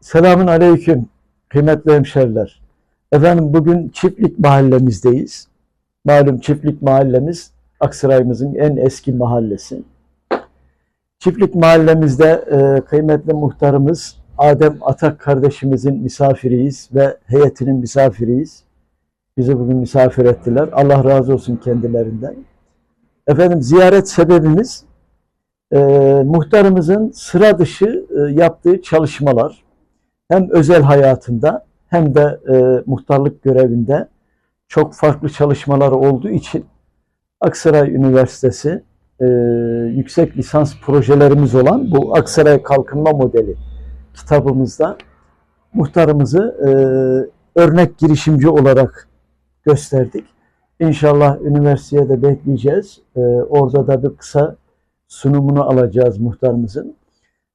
Selamun Aleyküm kıymetli hemşeriler. Efendim bugün Çiftlik mahallemizdeyiz. Malum Çiftlik mahallemiz Aksaray'ımızın en eski mahallesi. Çiftlik mahallemizde e, kıymetli muhtarımız Adem Atak kardeşimizin misafiriyiz ve heyetinin misafiriyiz. Bizi bugün misafir ettiler. Allah razı olsun kendilerinden. Efendim ziyaret sebebimiz e, muhtarımızın sıra dışı e, yaptığı çalışmalar hem özel hayatında hem de e, muhtarlık görevinde çok farklı çalışmaları olduğu için Aksaray Üniversitesi e, yüksek lisans projelerimiz olan bu Aksaray Kalkınma Modeli kitabımızda muhtarımızı e, örnek girişimci olarak gösterdik. İnşallah üniversiteye de bekleyeceğiz. E, orada da bir kısa sunumunu alacağız muhtarımızın.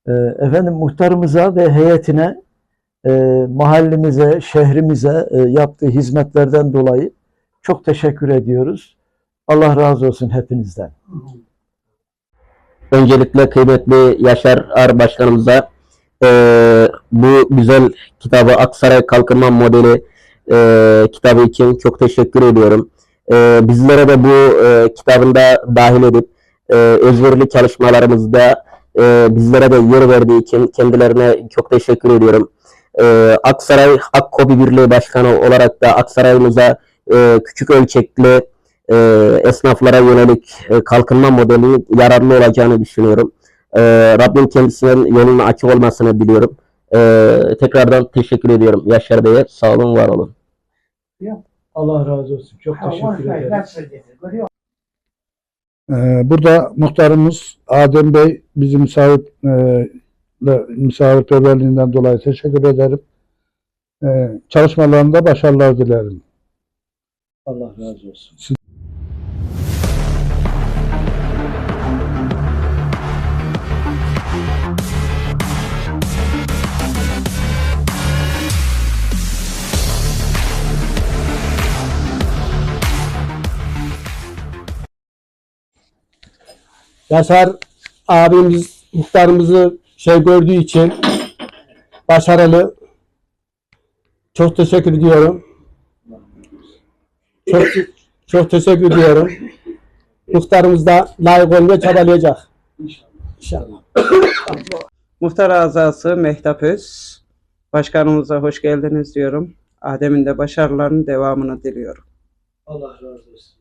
E, efendim muhtarımıza ve heyetine e, mahallemize, şehrimize e, yaptığı hizmetlerden dolayı çok teşekkür ediyoruz. Allah razı olsun hepinizden. Öncelikle kıymetli Yaşar Ar Başkanımıza eee, bu güzel kitabı Aksaray Kalkınma Modeli eee, kitabı için çok teşekkür ediyorum. Eee, bizlere de bu eee, kitabında dahil edip eee, özverili çalışmalarımızda eee, bizlere de yer verdiği için kendilerine çok teşekkür ediyorum. Eee, Aksaray Akkobi Birliği Başkanı olarak da Aksaray'ımıza eee, küçük ölçekli e, esnaflara yönelik e, kalkınma modeli yararlı olacağını düşünüyorum. E, Rabbim kendisinin yolunun açık olmasını diliyorum. E, tekrardan teşekkür ediyorum Yaşar Bey'e. Sağ olun, var olun. Allah razı olsun. Çok teşekkür ederim. Ee, Burada muhtarımız Adem Bey bizi misafir, e, misafirperverliğinden dolayı teşekkür ederim. Ee, Çalışmalarında başarılar dilerim. Allah razı olsun. Yaşar abimiz muhtarımızı şey gördüğü için başarılı. Çok teşekkür ediyorum. Çok, çok teşekkür ediyorum. Muhtarımız da layık olmaya çabalayacak. İnşallah. Muhtar azası Mehtap Öz. Başkanımıza hoş geldiniz diyorum. Adem'in de başarılarının devamını diliyorum. Allah razı olsun.